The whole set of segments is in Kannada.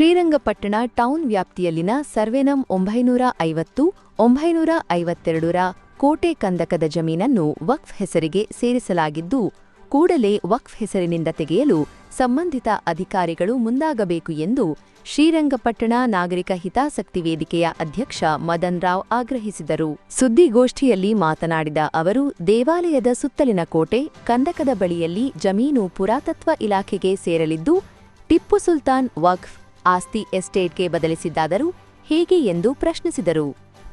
ಶ್ರೀರಂಗಪಟ್ಟಣ ಟೌನ್ ವ್ಯಾಪ್ತಿಯಲ್ಲಿನ ಸರ್ವೆನಂ ಒಂಬೈನೂರ ಐವತ್ತು, ಒಂಬೈನೂರ ಐವತ್ತೆರಡರ ಕೋಟೆ ಕಂದಕದ ಜಮೀನನ್ನು ವಕ್ಫ್ ಹೆಸರಿಗೆ ಸೇರಿಸಲಾಗಿದ್ದು, ಕೂಡಲೇ ವಕ್ಫ್ ಹೆಸರಿನಿಂದ ತೆಗೆಯಲು ಸಂಬಂಧಿತ ಅಧಿಕಾರಿಗಳು ಮುಂದಾಗಬೇಕು ಎಂದು ಶ್ರೀರಂಗಪಟ್ಟಣ ನಾಗರಿಕ ಹಿತಾಸಕ್ತಿ ವೇದಿಕೆಯ ಅಧ್ಯಕ್ಷ ಮದನ್ ರಾವ್ ಆಗ್ರಹಿಸಿದರು. ಸುದ್ದಿಗೋಷ್ಠಿಯಲ್ಲಿ ಮಾತನಾಡಿದ ಅವರು, ದೇವಾಲಯದ ಸುತ್ತಲಿನ ಕೋಟೆ, ಕಂದಕದ ಬಳಿಯಲ್ಲಿ ಜಮೀನು ಪುರಾತತ್ವ ಇಲಾಖೆಗೆ ಸೇರಲಿದ್ದು, ಟಿಪ್ಪು ಸುಲ್ತಾನ್ ವಕ್ಫ್ ಆಸ್ತಿ ಎಸ್ಟೇಟ್ಗೆ ಬದಲಿಸಿದ್ದಾದರೂ ಹೇಗೆ ಎಂದು ಪ್ರಶ್ನಿಸಿದರು.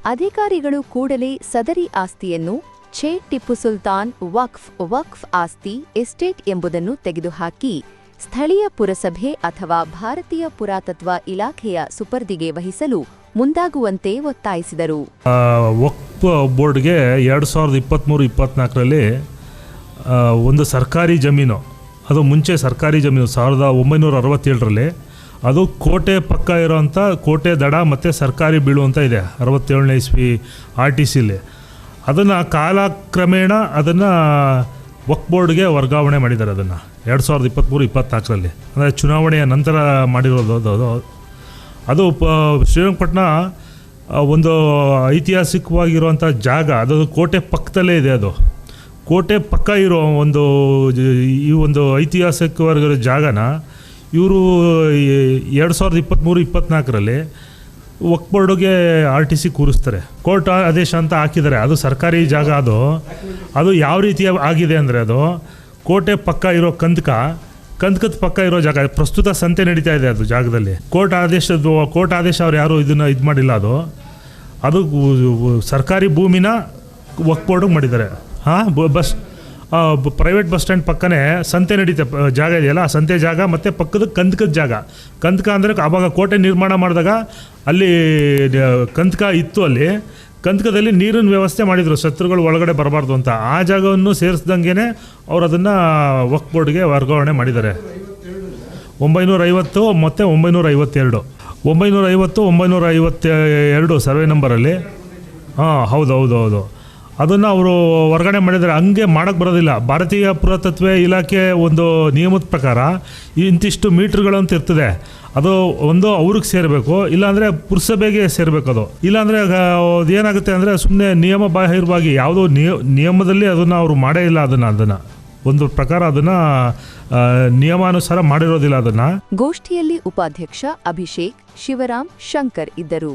ಅಧಿಕಾರಿಗಳು ಕೂಡಲೇ ಸದರಿ ಆಸ್ತಿಯನ್ನು ಛೇ ಟಿಪ್ಪು ಸುಲ್ತಾನ್ ವಕ್ಫ್ ವಕ್ಫ್ ಆಸ್ತಿ ಎಸ್ಟೇಟ್ ಎಂಬುದನ್ನು ತೆಗೆದುಹಾಕಿ ಸ್ಥಳೀಯ ಪುರಸಭೆ ಅಥವಾ ಭಾರತೀಯ ಪುರಾತತ್ವ ಇಲಾಖೆಯ ಸುಪರ್ದಿಗೆ ವಹಿಸಲು ಮುಂದಾಗುವಂತೆ ಒತ್ತಾಯಿಸಿದರು. ವಕ್ಫ್ ಬೋರ್ಡ್ಗೆ ಎರಡು ಸಾವಿರದ ಇಪ್ಪತ್ತ್ಮೂರು ಇಪ್ಪತ್ತ್ನಾಲ್ಕರಲ್ಲಿ ಒಂದು ಸರ್ಕಾರಿ ಜಮೀನು, ಅದು ಮುಂಚೆ ಸರ್ಕಾರಿ ಜಮೀನು, ಸಾವಿರದ ಒಂಬೈನೂರ ಅರವತ್ತೇಳರಲ್ಲಿ ಅದು ಕೋಟೆ ಪಕ್ಕ ಇರೋವಂಥ ಕೋಟೆ ದಡ ಮತ್ತು ಸರ್ಕಾರಿ ಬೀಳು ಅಂತ ಇದೆ, ಅರವತ್ತೇಳನೇ ಇಸ್ವಿ ಆರ್ ಟಿ ಸಿಲಿ ಅದನ್ನು ಕಾಲಕ್ರಮೇಣ ಅದನ್ನು ವಕ್ ಬೋರ್ಡ್ಗೆ ವರ್ಗಾವಣೆ ಮಾಡಿದ್ದಾರೆ ಅದನ್ನು, ಎರಡು ಸಾವಿರದ ಇಪ್ಪತ್ತ್ಮೂರು ಇಪ್ಪತ್ತ್ನಾಲ್ಕರಲ್ಲಿ ಅಂದರೆ ಚುನಾವಣೆಯ ನಂತರ ಮಾಡಿರೋದು ಅದು ಅದು. ಪ ಶ್ರೀರಂಗಪಟ್ಟಣ ಒಂದು ಐತಿಹಾಸಿಕವಾಗಿರುವಂಥ ಜಾಗ, ಅದು ಕೋಟೆ ಪಕ್ಕದಲ್ಲೇ ಇದೆ ಅದು. ಕೋಟೆ ಪಕ್ಕ ಇರೋ ಒಂದು ಈ ಒಂದು ಐತಿಹಾಸಿಕವಾಗಿರೋ ಜಾಗನ ಇವರು ಎರಡು ಸಾವಿರದ ಇಪ್ಪತ್ತ್ಮೂರು ಇಪ್ಪತ್ತ್ನಾಲ್ಕರಲ್ಲಿ ವಕ್ ಬೋರ್ಡ್ಗೆ ಆರ್ ಟಿ ಸಿ ಕೂರಿಸ್ತಾರೆ. ಕೋರ್ಟ್ ಆದೇಶ ಅಂತ ಹಾಕಿದ್ದಾರೆ. ಅದು ಸರ್ಕಾರಿ ಜಾಗ ಅದು. ಅದು ಯಾವ ರೀತಿ ಆಗಿದೆ ಅಂದರೆ ಅದು ಕೋಟೆ ಪಕ್ಕ ಇರೋ ಕಂದಕ, ಕಂದಕದ ಪಕ್ಕ ಇರೋ ಜಾಗ, ಪ್ರಸ್ತುತ ಸಂತೆ ನಡೀತಾ ಇದೆ ಅದು ಜಾಗದಲ್ಲಿ. ಕೋರ್ಟ್ ಆದೇಶದ್ದು, ಕೋರ್ಟ್ ಆದೇಶ ಅವ್ರು ಯಾರು ಇದನ್ನು ಇದು ಮಾಡಿಲ್ಲ ಅದು. ಅದು ಸರ್ಕಾರಿ ಭೂಮಿನ ವಕ್ ಬೋರ್ಡಿಗೆ ಮಾಡಿದ್ದಾರೆ. ಹಾಂ ಬಸ್ ಪ್ರೈವೇಟ್ ಬಸ್ ಸ್ಟ್ಯಾಂಡ್ ಪಕ್ಕನೇ ಸಂತೆ ನಡೀತೆ ಜಾಗ ಇದೆಯಲ್ಲ, ಆ ಸಂತೆ ಜಾಗ ಮತ್ತು ಪಕ್ಕದ ಕಂದಕದ ಜಾಗ. ಕಂದಕ ಅಂದರೆ ಆವಾಗ ಕೋಟೆ ನಿರ್ಮಾಣ ಮಾಡಿದಾಗ ಅಲ್ಲಿ ಕಂದಕ ಇತ್ತು ಅಲ್ಲಿ. ಕಂದಕದಲ್ಲಿ ನೀರಿನ ವ್ಯವಸ್ಥೆ ಮಾಡಿದರು, ಶತ್ರುಗಳು ಒಳಗಡೆ ಬರಬಾರ್ದು ಅಂತ. ಆ ಜಾಗವನ್ನು ಸೇರಿಸ್ದಂಗೆ ಅವ್ರು ಅದನ್ನು ವಕ್ ಬೋರ್ಡ್ಗೆ ವರ್ಗಾವಣೆ ಮಾಡಿದ್ದಾರೆ. ಒಂಬೈನೂರ ಐವತ್ತು ಮತ್ತು ಒಂಬೈನೂರ ಐವತ್ತೆರಡು ಒಂಬೈನೂರ ಐವತ್ತು ಒಂಬೈನೂರ ಐವತ್ತ ಎರಡು ಸರ್ವೆ ನಂಬರಲ್ಲಿ. ಹಾಂ, ಹೌದು ಹೌದು ಹೌದು. ಅದನ್ನು ಅವರು ವರ್ಗಣೆ ಮಾಡಿದರೆ ಹಂಗೆ ಮಾಡೋಕ್ಕೆ ಬರೋದಿಲ್ಲ. ಭಾರತೀಯ ಪುರಾತತ್ವ ಇಲಾಖೆ ಒಂದು ನಿಯಮದ ಪ್ರಕಾರ ಇಂತಿಷ್ಟು ಮೀಟ್ರ್ಗಳು ಅಂತ ಇರ್ತದೆ. ಅದು ಒಂದು ಅವ್ರಿಗೆ ಸೇರಬೇಕು, ಇಲ್ಲಾಂದರೆ ಪುರಸಭೆಗೆ ಸೇರಬೇಕು ಅದು. ಇಲ್ಲಾಂದರೆ ಅದೇನಾಗುತ್ತೆ ಅಂದರೆ ಸುಮ್ಮನೆ ನಿಯಮ ಬಾಹಿರವಾಗಿ ಯಾವುದೋ ನಿಯ, ನಿಯಮದಲ್ಲಿ ಅದನ್ನು ಅವರು ಮಾಡೇ ಇಲ್ಲ ಅದನ್ನು ಅದನ್ನು. ಒಂದು ಪ್ರಕಾರ ಅದನ್ನು ನಿಯಮಾನುಸಾರ ಮಾಡಿರೋದಿಲ್ಲ ಅದನ್ನು. ಗೋಷ್ಠಿಯಲ್ಲಿ ಉಪಾಧ್ಯಕ್ಷ ಅಭಿಷೇಕ್ ಶಿವರಾಮ್ ಶಂಕರ್ ಇದ್ದರು.